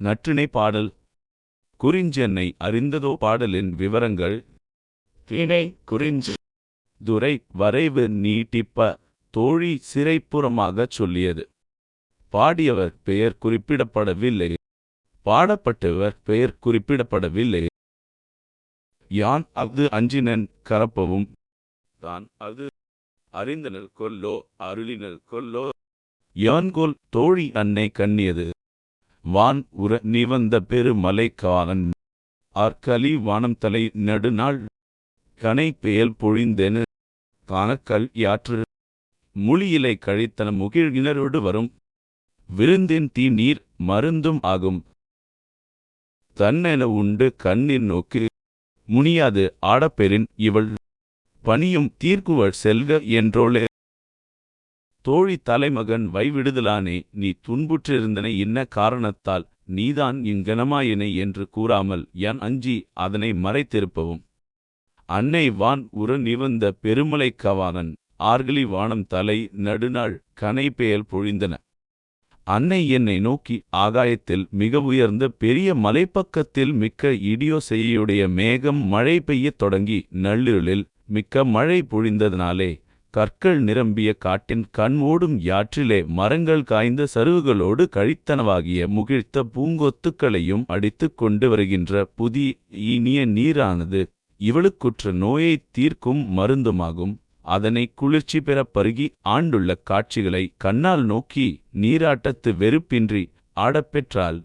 நற்றிணை பாடல். குறிஞ்சென்னை அறிந்ததோ பாடலின் விவரங்கள். திணை குறிஞ்சு. துரை வரைவு நீட்டிப்ப. தோழி சிறைப்புறமாகச் சொல்லியது. பாடியவர் பெயர் குறிப்பிடப்படவில்லை. பாடப்பட்டவர் பெயர் குறிப்பிடப்படவில்லை. யான் அது அஞ்சினன் கரப்பவும். தான் அது. அறிந்தனல் கொல்லோ அருளினல் கொல்லோ. யான்கொல் தோழி அன்னை கண்ணியது. வான் உற நிவந்த பெருமலை காலன் ஆர்கலி வானம் தலை நடுநாள். கனை பெயல் பொழிந்தெனு. காணக்கல் யாற்று. முளியிலை கழித்தன முகிழ்கிணரோடு வரும். விருந்தின் தீ நீர் மருந்தும் ஆகும். தன்னென உண்டு கண்ணீர் நோக்கு. முனியாது ஆடப்பெறின் இவள். பணியும் தீர்க்குவள் செல்க என்றோளே. தோழி தலைமகன் வைவிடுதலானே நீ துன்புற்றிருந்தனை இன்ன காரணத்தால் நீதான் இங்கனமாயினை என்று கூறாமல் என் அஞ்சி அதனை மறைத்திருப்பவும். அன்னை வான் உற நிவந்த பெருமலை கவானன் ஆர்கலி வானம் தலை நடுநாள் கனை பெயல் பொழிந்தன. அன்னை என்னை நோக்கி ஆகாயத்தில் மிக உயர்ந்த பெரிய மலைப்பக்கத்தில் மிக்க இடியோசையுடைய மேகம் மழை பெய்யத் தொடங்கி நள்ளிருளில் மிக்க மழை பொழிந்ததனாலே கற்கள் நிரம்பிய காட்டின் கண் ஓடும் யாற்றிலே மரங்கள் காய்ந்த சருகுகளோடு கழித்தனவாகிய முகிழ்த்த பூங்கொத்துக்களையும் அடித்துக் கொண்டு வருகின்ற புதி இனிய நீரானது இவளுக்குற்ற நோயைத் தீர்க்கும் மருந்துமாகும். அதனை குளிர்ச்சி பெறப் பருகி ஆண்டுள்ள காட்சிகளை கண்ணால் நோக்கி நீராட்டத்து வெறுப்பின்றி ஆடப்பெற்றாள்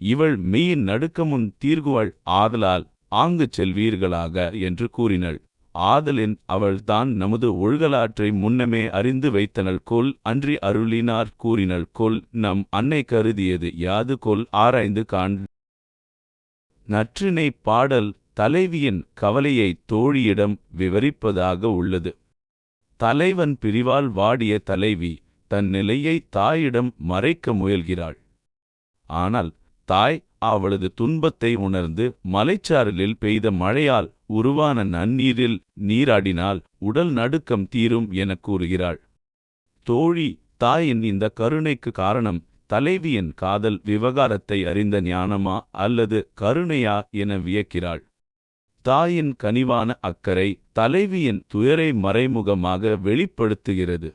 இவள் மெய்யின் நடுக்கமுன் தீர்குவள் ஆதலால் ஆங்கு செல்வீர்களாக என்று கூறினள். ஆதலின் அவள்தான் நமது ஒழுகலாற்றை முன்னமே அறிந்து வைத்தனள் கொல் அன்றி அருளினார் கூறினள் கொல் நம் அன்னை கருதியது யாது கொல் ஆராய்ந்து காண். நற்றினை பாடல் தலைவியின் கவலையை தோழியிடம் விவரிப்பதாக உள்ளது. தலைவன் பிரிவால் வாடிய தலைவி தன் நிலையை தாயிடம் மறைக்க முயல்கிறாள். ஆனால் தாய் அவளது துன்பத்தை உணர்ந்து மலைச்சாரலில் பெய்த மழையால் உருவான நன்னீரில் நீராடினால் உடல் நடுக்கம் தீரும் எனக் கூறுகிறாள். தோழி தாயின் இந்த கருணைக்கு காரணம் தலைவியின் காதல் விவகாரத்தை அறிந்த ஞானமா அல்லது கருணையா என வியக்கிறாள். தாயின் கனிவான அக்கறை தலைவியின் துயரை மறைமுகமாக வெளிப்படுத்துகிறது.